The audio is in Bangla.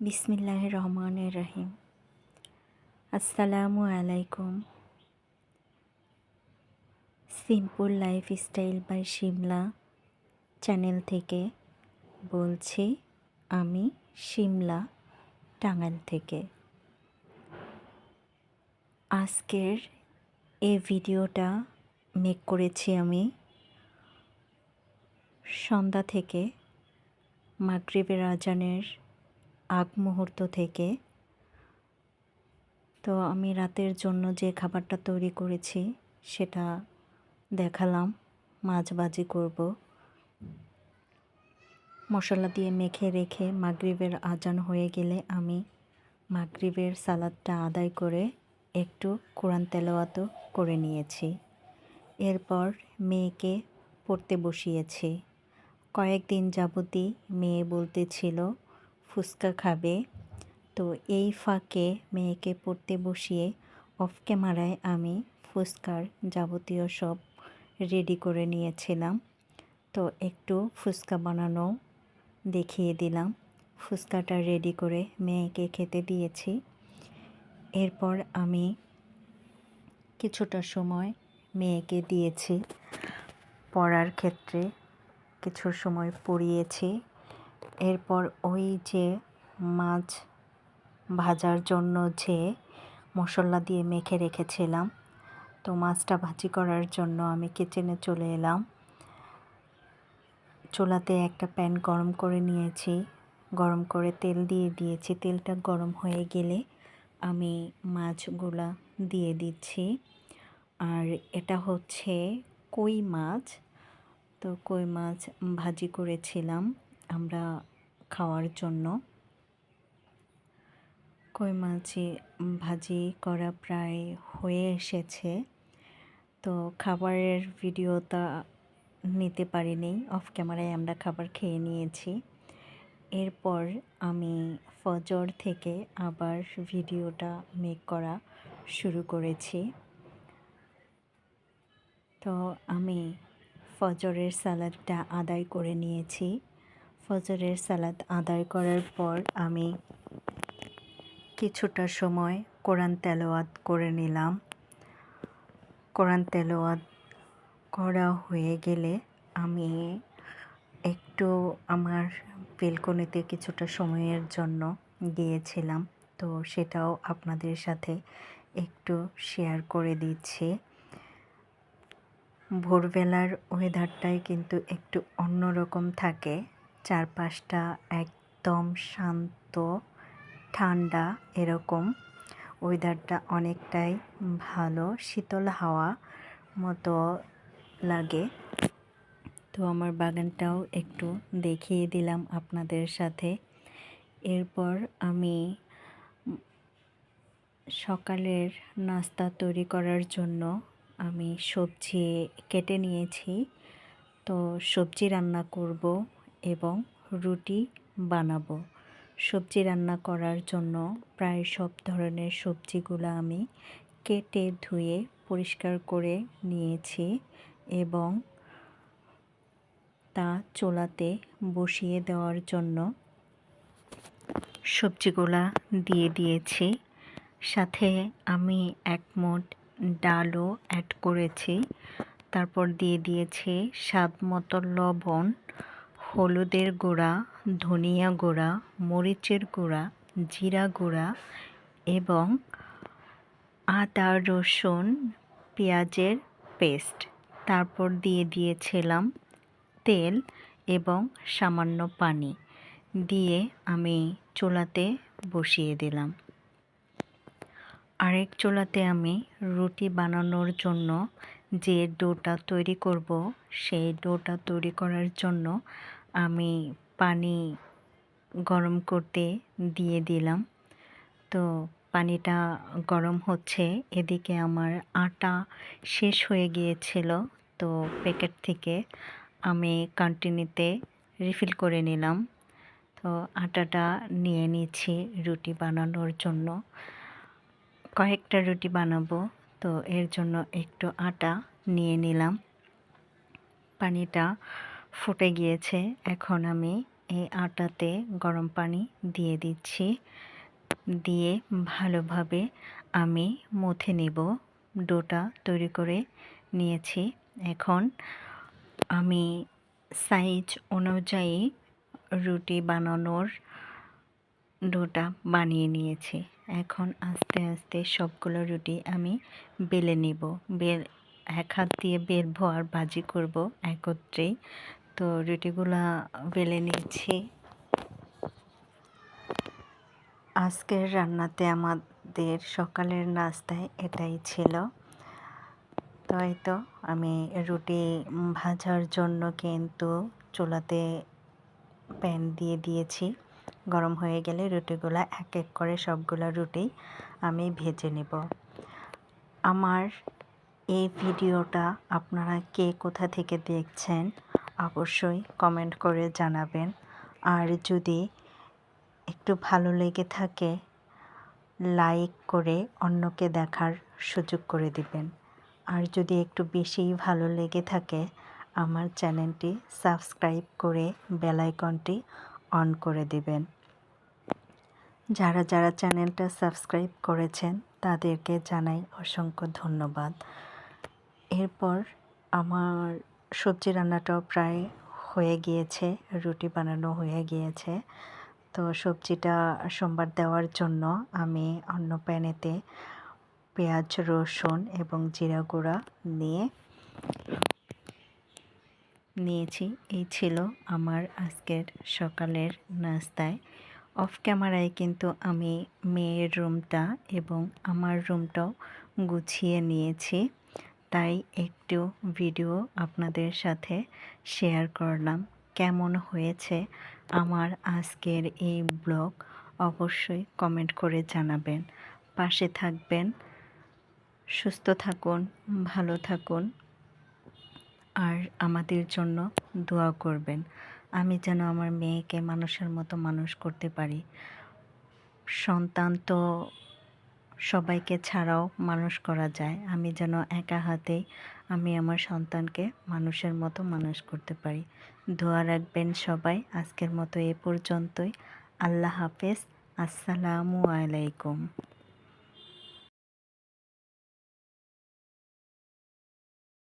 বিসমিল্লাহ রহমান রহিম আসসালামু আলাইকুম। Simple life style by Shimla channel থেকে বলছি, আমি শিমলা টাঙ্গাইল থেকে। আজকের এই ভিডিওটা মেক করেছি আমি সন্ধ্যা থেকে মাগরিবের আজানের আগ মুহূর্ত থেকে। তো আমি রাতের জন্য যে খাবারটা তৈরি করেছি, সেটা দেখালাম মাছ ভাজি করব। মশলা দিয়ে মেখে রেখে মাগরিবের আজান হয়ে গেলে আমি মাগরিবের সালাদটা আদায় করে একটু কোরআন তেলাওয়াতও করে নিয়েছি। এরপর মেয়েকে পড়তে বসিয়েছি। কয়েকদিন যাবতই মেয়ে বলতেছিল ফুচকা খাবে। তো এই ফাঁকে মেয়েকে পড়তে বসিয়ে অফ ক্যামেরায় আমি ফুচকার যাবতীয় সব রেডি করে নিয়েছিলাম। তো একটু ফুচকা বানানো দেখিয়ে দিলাম। ফুচকাটা রেডি করে মেয়েকে খেতে দিয়েছি। এরপর আমি কিছুটা সময় মেয়েকে দিয়েছি। পড়ার ক্ষেত্রে কিছু সময় পড়িয়েছি। এরপর ওই যে মাছ ভাজার জন্য যে মশলা দিয়ে মেখে রেখেছিলাম, তো মাছটা ভাজি করার জন্য আমি কিচেনে চলে এলাম। চুলাতে একটা প্যান গরম করে নিয়েছি। গরম করে তেল দিয়ে দিয়েছি। তেলটা গরম হয়ে গেলে আমি মাছগুলা দিয়ে দিচ্ছি। আর এটা হচ্ছে কই মাছ, তো কই মাছ ভাজি করেছিলাম। আমরা খাওয়ার জন্য কই মাছি ভাজি করা প্রায় হয়ে এসেছে। তো খাবারের ভিডিওটা নিতে পারিনি অফ ক্যামেরায় আমরা খাবার খেয়ে নিয়েছি। এরপর আমি ফজর থেকে আবার ভিডিওটা মেক করা শুরু করেছি। তো আমি ফজরের সালাদটা আদায় করে নিয়েছি। ফজরের সালাদ আদায় করার পর আমি কিছুটা সময় কোরআন তেলাওয়াত করে নিলাম। কোরআন তেলাওয়াত করা হয়ে গেলে আমি একটু আমার বেলকনিতে কিছুটা সময়ের জন্য গিয়েছিলাম। তো সেটাও আপনাদের সাথে একটু শেয়ার করে দিচ্ছি। ভোরবেলার ওয়েদারটাই কিন্তু একটু অন্যরকম থাকে। চারপাশটা একদম শান্ত, ঠান্ডা এরকম। ওয়েদারটা অনেকটাই ভালো, শীতল হাওয়া মতো লাগে। তো আমার বাগানটাও একটু দেখিয়ে দিলাম আপনাদের সাথে। এরপর আমি সকালের নাস্তা তৈরি করার জন্য আমি সবজি কেটে নিয়েছি। তো সবজি রান্না করব। এবং রুটি বানাবো। সবজি রান্না করার জন্য প্রায় সব ধরনের সবজিগুলো আমি কেটে ধুয়ে পরিষ্কার করে নিয়েছি এবং তা চোলাতে বসিয়ে দেওয়ার জন্য সবজিগুলা দিয়ে দিয়েছি। সাথে আমি এক মোট ডালও অ্যাড করেছি। তারপর দিয়ে দিয়েছি স্বাদ মতো লবণ হলুদের গুঁড়া, ধনিয়া গুঁড়া, মরিচের গুঁড়া, জিরা গুঁড়া এবং আদা, রসুন, পেঁয়াজের পেস্ট। তারপর দিয়ে দিয়েছিলাম তেল এবং সামান্য পানি দিয়ে আমি চুলাতে বসিয়ে দিলাম। আরেক চুলাতে আমি রুটি বানানোর জন্য যে ডোটা তৈরি করব, সেই ডোটা তৈরি করার জন্য আমি পানি গরম করতে দিয়ে দিলাম। তো পানিটা গরম হচ্ছে, এদিকে আমার আটা শেষ হয়ে গিয়েছিল। তো প্যাকেট থেকে আমি কন্টিনিউতে রিফিল করে নিলাম। তো আটাটা নিয়ে নিচ্ছি রুটি বানানোর জন্য। কয়েকটা রুটি বানাবো, তো এর জন্য একটু আটা নিয়ে নিলাম। পানিটা ফুটে গিয়েছে। এখন আমি এই আটাতে গরম পানি দিয়ে দিচ্ছি। দিয়ে ভালোভাবে আমি মুথে নেব। ডোটা তৈরি করে নিয়েছি। এখন আমি সাইজ অনুযায়ী রুটি বানানোর ডোটা বানিয়ে নিয়েছি। এখন আস্তে আস্তে সবগুলো রুটি আমি বেলে নিব। বেল, এক হাত দিয়ে বেলবো আর ভাজি করব একত্রেই তো রুটিগুলা বেলে নিয়েছি। আজকের রান্নাতে আমাদের সকালের নাস্তায় এটাই ছিল। তো এই তো আমি রুটি ভাজার জন্য কিন্তু চুলাতে প্যান দিয়ে দিয়েছি। গরম হয়ে গেলে রুটিগুলো এক এক করে সবগুলো রুটি আমি ভেজে নেব। আমার এই ভিডিওটা আপনারা কে কোথা থেকে দেখছেন অবশ্যই কমেন্ট করে জানাবেন। আর যদি একটু ভালো লেগে থাকে লাইক করে অন্যকে দেখার সুযোগ করে দিবেন। আর যদি একটু বেশিই ভালো লেগে থাকে, আমার চ্যানেলটি সাবস্ক্রাইব করে বেলাইকনটি অন করে দিবেন। যারা যারা চ্যানেলটা সাবস্ক্রাইব করেছেন, তাদেরকে জানাই অসংখ্য ধন্যবাদ। এরপর আমার সবজি রান্নাটাও প্রায় হয়ে গিয়েছে, রুটি বানানো হয়ে গিয়েছে। তো সবজিটা সোমবার দেওয়ার জন্য আমি অন্য প্যানেতে পেঁয়াজ, রসুন এবং জিরা গুঁড়া নিয়ে নিয়েছি। এই ছিল আমার আজকের সকালের নাস্তায়। অফ ক্যামেরায় কিন্তু আমি মেয়ের রুমটা এবং আমার রুমটাও গুছিয়ে নিয়েছি। তাই একটু ভিডিও আপনাদের সাথে শেয়ার করলাম। কেমন হয়েছে আমার আজকের এই ব্লগ অবশ্যই কমেন্ট করে জানাবেন। পাশে থাকবেন, সুস্থ থাকুন, ভালো থাকুন আর আমাদের জন্য দোয়া করবেন। আমি যেন আমার মেয়েকে মানুষের মতো মানুষ করতে পারি। সন্তান তো সবাইকে ছাড়াও মানুষ করা যায়। আমি যেন একা হাতেই আমি আমার সন্তানকে মানুষের মতো মানুষ করতে পারি। দোয়া রাখবেন সবাই। আজকের মতো এ পর্যন্তই। আল্লাহ হাফেজ। আসসালামু আলাইকুম।